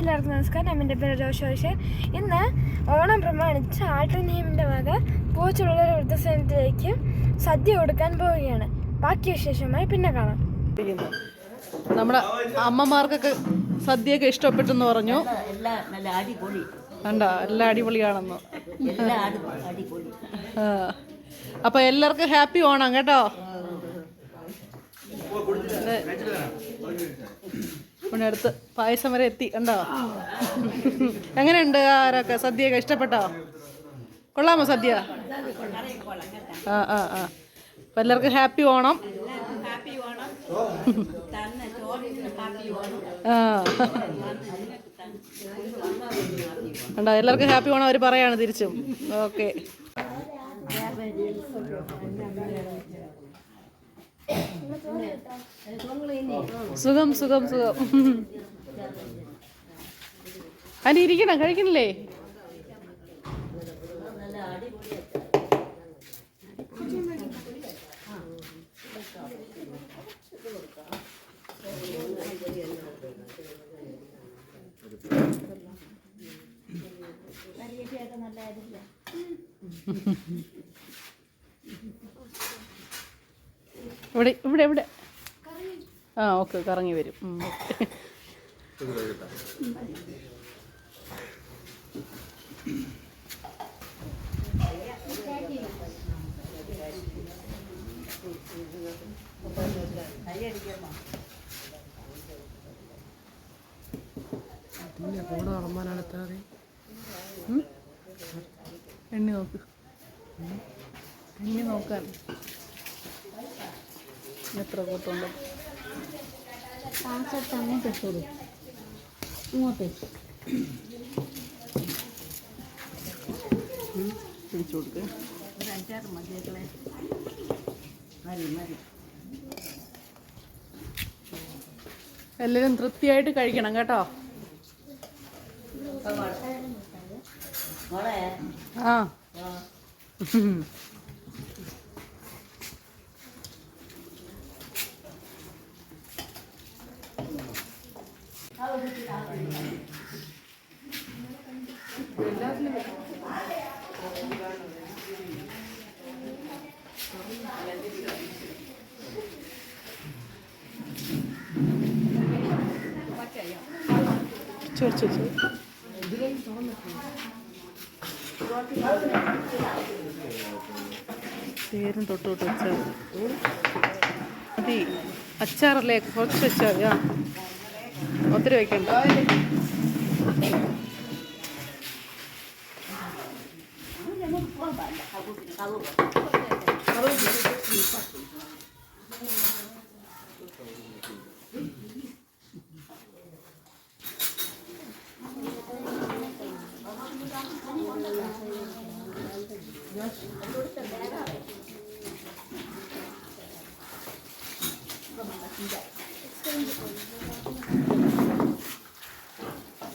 എല്ലാവർക്കും നമസ്കാരം. എന്റെ പേര് രോഷോഷൻ ഇന്ന് ഓണം പ്രമാണിച്ച് ആട്ടുനീമിന്റെ വക പൂച്ചുള്ള വൃദ്ധസേനത്തിലേക്ക് സദ്യ കൊടുക്കാൻ പോവുകയാണ്. ബാക്കി വിശേഷമായി പിന്നെ കാണാം. നമ്മുടെ അമ്മമാർക്കൊക്കെ സദ്യയൊക്കെ ഇഷ്ടപ്പെട്ടെന്ന് പറഞ്ഞു. കണ്ട? എല്ലാം അടിപൊളിയാണെന്ന്. അപ്പൊ എല്ലാവർക്കും ഹാപ്പി ഓണം കേട്ടോ. ഇവിടെ അടുത്ത് പായസം വരെ എത്തി. കണ്ടോ? എങ്ങനെയുണ്ട് ആരൊക്കെ സദ്യയൊക്കെ ഇഷ്ടപ്പെട്ടോ? കൊള്ളാമോ സദ്യ? ആ ആ ആ. എല്ലാവർക്കും ഹാപ്പി ഓണം. ആ. കണ്ടോ? എല്ലാവർക്കും ഹാപ്പി ഓണം അവർ പറയാണ് തിരിച്ചും. ഓക്കെ. സുഖം സുഖം സുഖം. അനി ഇരിക്കണം കഴിക്കണില്ലേ? ഇവിടെ ഇവിടെ ഇവിടെ. ആ ഓക്കെ കറങ്ങി വരും? എണ്ണി നോക്ക്. എണ്ണി നോക്കാൻ. എത്ര കൂട്ടുണ്ട് പാൻസെട്ട് അങ്ങോട്ട് ഇട്ടോളൂ ഇങ്ങോട്ടേക്ക് പിടിച്ചു കൊടുക്കുക ഒരു അഞ്ചാറ് മതികളെ മതി മതി. എല്ലാവരും തൃപ്തിയായിട്ട് കഴിക്കണം കേട്ടോ. ആ. ചോ ചോ ചോ പേരും തൊട്ട് തൊട്ട് വെച്ചാൽ മതി. അച്ചാറല്ലേ? കുറച്ച് വെച്ചാൽ ആ. ഒത്തിരി വെക്കണ്ട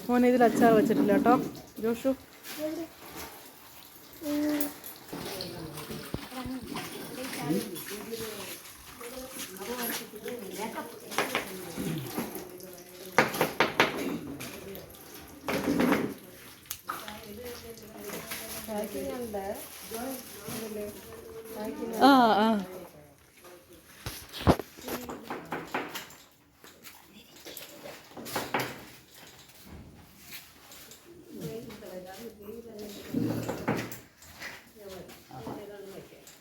മോനെ ഇതിൽ അച്ചാർ വെച്ചിട്ടില്ല കേട്ടോ. ജോഷു. ആ ആ.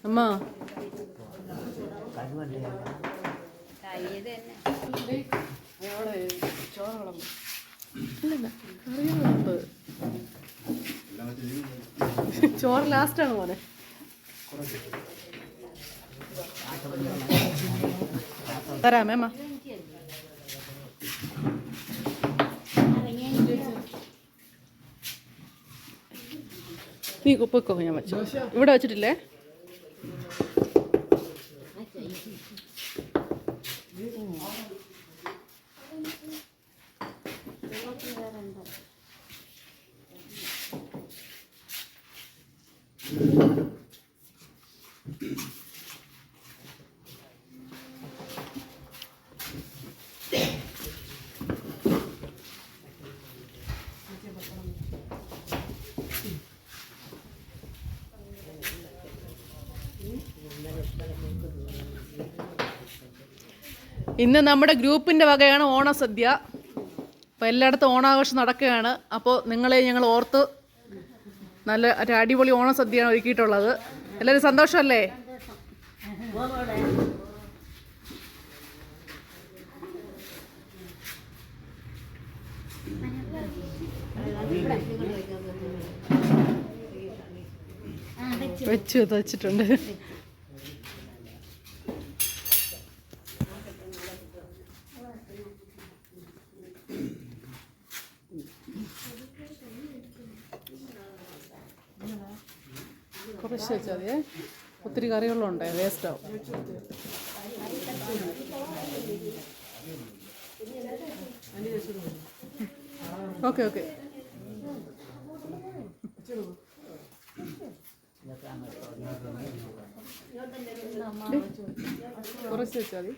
അമ്മ. ചോറ് ലാസ്റ്റാണ് മോനെ. Tara, Emma. നീ പൊക്കോ ഞാൻ വെച്ചു ഇവിടെ വെച്ചിട്ടില്ലേ Thank you. ഇന്ന് നമ്മുടെ ഗ്രൂപ്പിന്റെ വകയാണ് ഓണസദ്യ. അപ്പോൾ എല്ലായിടത്തും ഓണാഘോഷം നടക്കുകയാണ്. അപ്പോൾ നിങ്ങളെ ഞങ്ങൾ ഓർത്ത് നല്ല ഒരു അടിപൊളി ഓണസദ്യയാണ് ഒരുക്കിയിട്ടുള്ളത്. എല്ലാവരും സന്തോഷമല്ലേ? വെച്ചു വെച്ചിട്ടുണ്ട്. കുറച്ച് വെച്ചാൽ മതിയേ ഒത്തിരി കറികളും ഉണ്ടേ വേസ്റ്റ് ആവും. ഓക്കെ ഓക്കെ കുറച്ച് വെച്ചാൽ മതി.